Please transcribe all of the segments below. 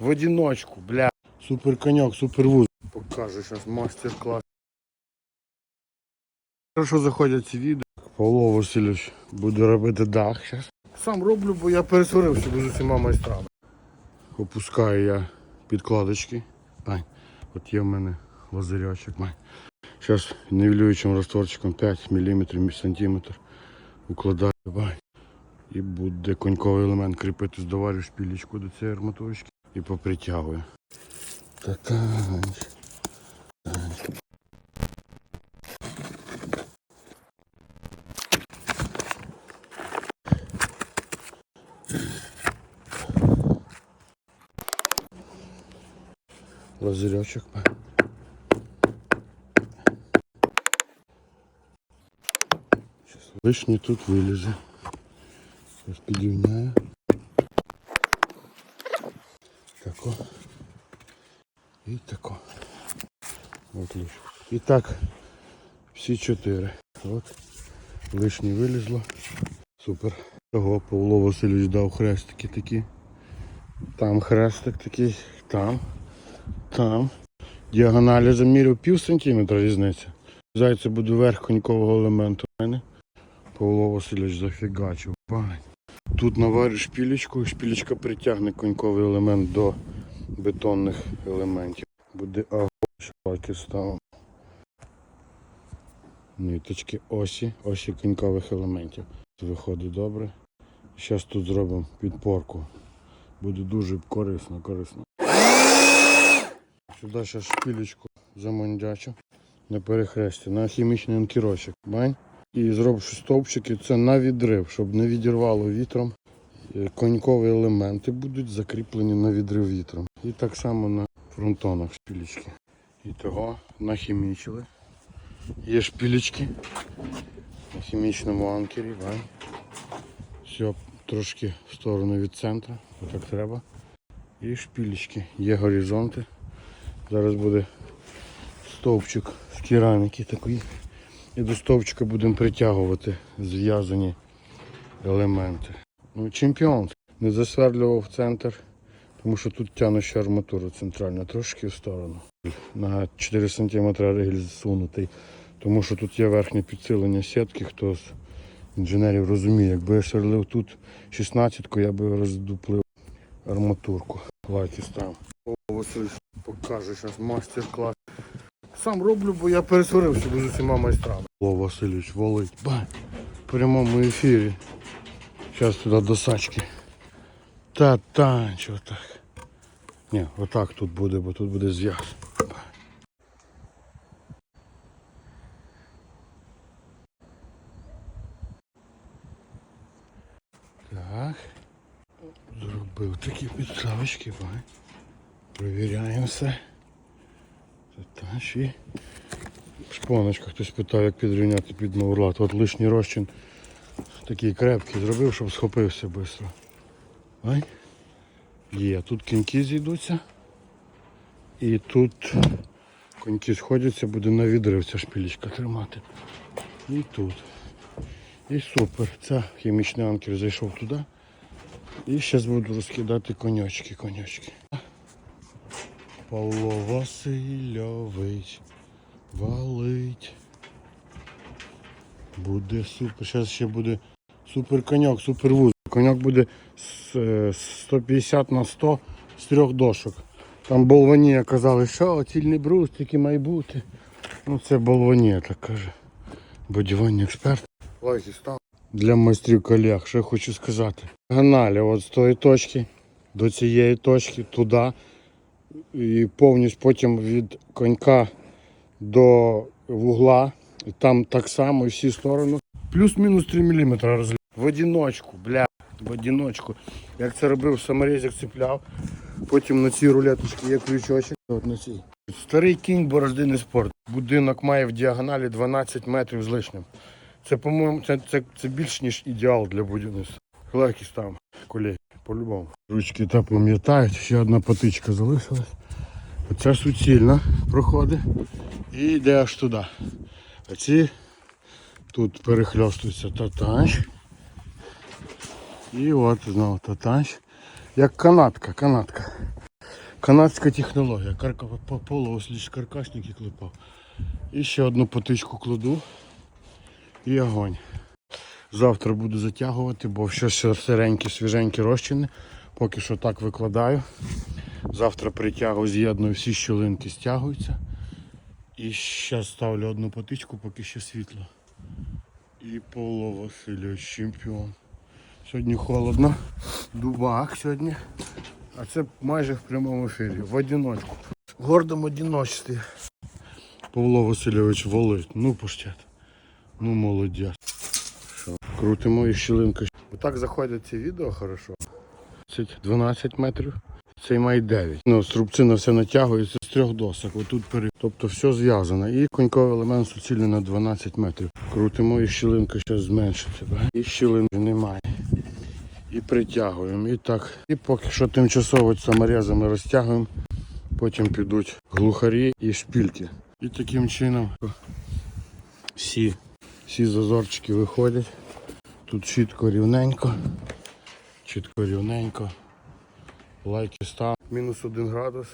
в одиночку, бля. Супер коньок, супер вуз. Покажу зараз мастер-клас. Хорошо заходять ці відео. Павло Васильович буде робити дах зараз. Сам роблю, бо я пересварився з усіма майстрами. Опускаю я підкладочки. Бань. От є в мене лазерячок. Зараз нивелюючим растворчиком 5 мм сантиметр укладаю. І буде коньковий елемент кріпити, здоварю шпілечку до цієї арматурочки і попритягую. Та-танч. Лазеречок. Сейчас лишній тут вилізе. Зараз Тако. І тако. От лиш. І так всі чотири. От. Лишнє вилізло. Супер. Того Павло Васильович дав хрестики такі. Там хрестик такий, там, там. Діагоналі заміряв пів сантиметра різниця. Зайце буде верх конькового елементу. Павло Васильович зафігачив. Бань. Тут наварю шпілечку, шпілечка притягне коньковий елемент до бетонних елементів. Буде агон, шпаки ставимо. Ниточки осі, осі конькових елементів. Виходить добре. Зараз тут зробимо підпорку. Буде дуже корисно, корисно. Сюди ще шпілечку замондячу на перехресті, на хімічний анкірочок. Бань. І зробивши стовпчики, це на відрив, щоб не відірвало вітром. Е, Конькові елементи будуть закріплені на відрив вітром. І так само на фронтонах шпілечки. І того нахімічили. Є шпілечки на хімічному анкері. Все трошки в сторону від центру, отак треба. І шпілечки. Є горизонти. Зараз буде стовпчик з кераміки такий. І до стовпчика будемо притягувати зв'язані елементи. Ну, чемпіон. Не засверлював центр, тому що тут тягну ще арматуру центральну, трошки в сторону. На 4 см ригель зсунутий, тому що тут є верхнє підсилення сітки, хто з інженерів розуміє. Якби я сверлив тут 16-ку, я би роздуплив арматурку. Лайки став. Василь покаже зараз мастер-клас. Сам роблю, бо я пересварився з усіма майстрами. О, Васильович волить. Бань. В прямому ефірі. Зараз туди до сачки. Та танч отак. Ні, отак тут буде, бо тут буде зв'яз. Так. Зробив такі підставочки, бай. Провіряємо все. Та танч і шпоночка. Хтось питав, як підрівняти під маурлат. От лишній розчин такий крепкий зробив, щоб схопився швидко. Ай. Є, тут кіньки зійдуться. І тут коньки сходяться, буде на відрив ця шпілечка тримати. І тут. І супер. Це хімічний анкер зайшов туди. І зараз буду розкидати коньочки, коньочки. Павло Васильович валить. Буде супер. Зараз ще буде супер коньок, супер вуз. Коньок буде з е, 150 на 100 з трьох дошок. Там болванія казали, що цільний брус тільки має бути. Ну це болванія, так каже. Будівельний експерт. Лайки став. Для майстрів колег, що я хочу сказати. Ганалі от з тої точки до цієї точки, туди. І повністю потім від конька до вугла. І там так само і всі сторони. Плюс-мінус 3 мм розлив. В одиночку, бля, в одиночку. Як це робив, саморізик цепляв. Потім на цій рулеточці є крючочок. От на цій. Старий кінь бороздиний спорт. Будинок має в діагоналі 12 метрів з лишнім. Це, по-моєму, це, це, це більш ніж ідеал для будівництва. Лайки став, колеги, по-любому. Ручки та пам'ятають, ще одна патичка залишилась. Оця суцільна проходить і йде аж туди. А ці тут перехльостується татанч. І от знову татанч. Як канатка, канатка. Канадська технологія. Карка по ось лише каркашник і клепав. І ще одну потичку кладу і огонь. Завтра буду затягувати, бо ще сиренькі, свіженькі розчини. Поки що так викладаю. Завтра притягую, з'єдную всі щілинки, стягуються. І ще ставлю одну потичку, поки ще світло. І Павло Васильович чемпіон. Сьогодні холодно. Дубак сьогодні. А це майже в прямому ефірі. В одиночку. В гордому одиночстві. Павло Васильович волить. Ну пуштят. Ну молодець. Крутимо і щілинка. Отак заходять ці відео хорошо. 12 метрів. Цей має 9. Ну, струбцина все натягується з трьох досок. Отут пере... Тобто все зв'язано. І коньковий елемент суцільний на 12 метрів. Крутимо і щілинка зараз зменшиться. І щілинки немає. І притягуємо. І так. І поки що тимчасово саморезами розтягуємо. Потім підуть глухарі і шпільки. І таким чином всі, всі зазорчики виходять. Тут чітко рівненько. Чітко рівненько. Лайки став. Мінус один градус.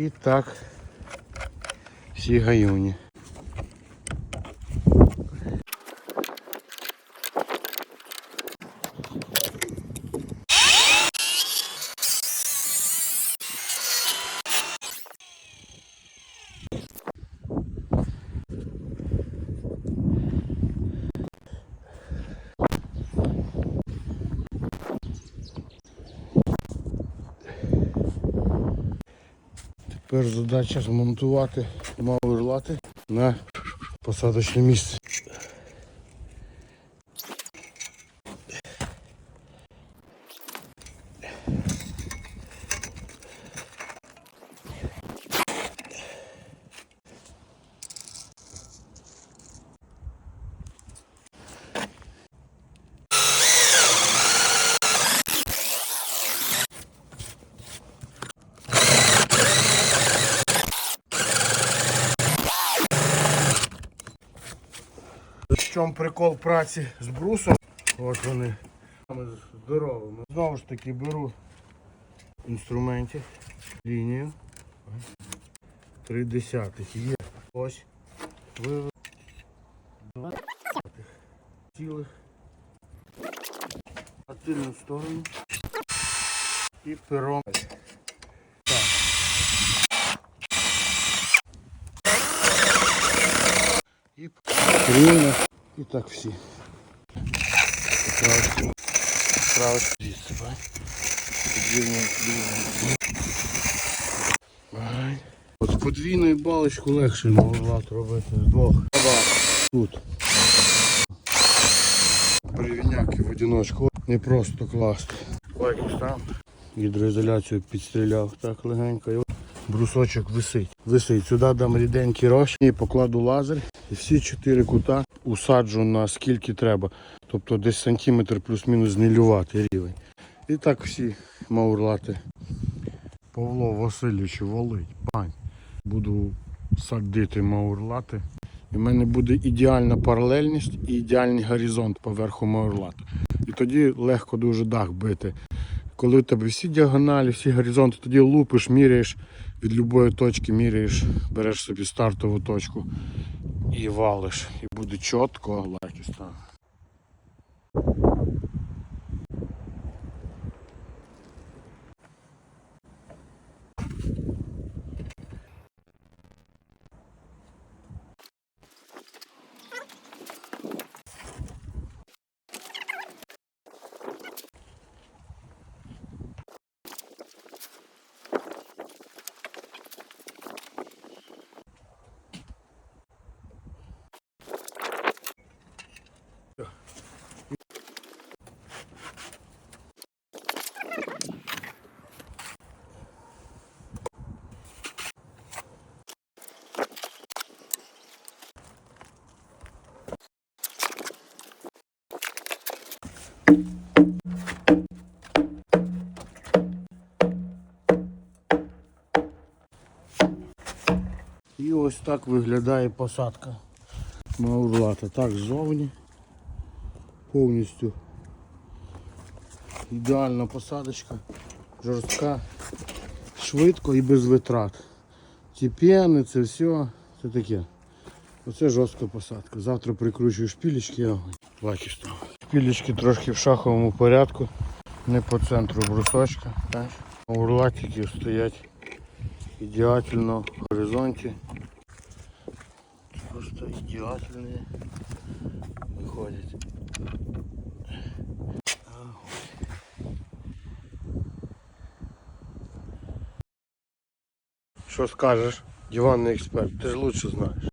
І так. Всі гаюні. Тепер задача змонтувати мауерлати на посадочне місце. В чому прикол праці з брусом? От вони здоровими. Знову ж таки беру інструментів, лінію. Три десятих є. Ось. Вивели. Два десятих. Цілих. На тильну сторону. І пером. Так. І рівно. І так всі. Правильно. Правильно. Звідси, бай. От подвійною балочку легше мовлад робити з двох. Тут. Перевіняки в одиночку. Не просто класти. Лайк там. Гідроізоляцію підстріляв так легенько. Брусочок висить. Висить. Сюди дам ріденький розчин і покладу лазер. І всі чотири кута усаджу на скільки треба. Тобто десь сантиметр плюс-мінус знилювати рівень. І так всі маурлати Павло Васильович Волить, пань. Буду садити маурлати. І в мене буде ідеальна паралельність і ідеальний горизонт поверху маурлату. І тоді легко дуже дах бити. Коли у тебе всі діагоналі, всі горизонти, тоді лупиш, міряєш від будь-якої точки, міряєш, береш собі стартову точку і валиш. І буде чітко, лакісно. І ось так виглядає посадка маурлата. Так ззовні. Повністю ідеальна посадочка, жорстка, швидко і без витрат. Ті п'яни, це все, це таке. Оце жорстка посадка. Завтра прикручую шпілечки, огонь. Якісно. Шпілечки трошки в шаховому порядку, не по центру брусочка. Урлатики стоять ідеально в горизонті. Просто ідеальні виходять. Що скажеш, диванний експерт, ти ж лучше знаєш.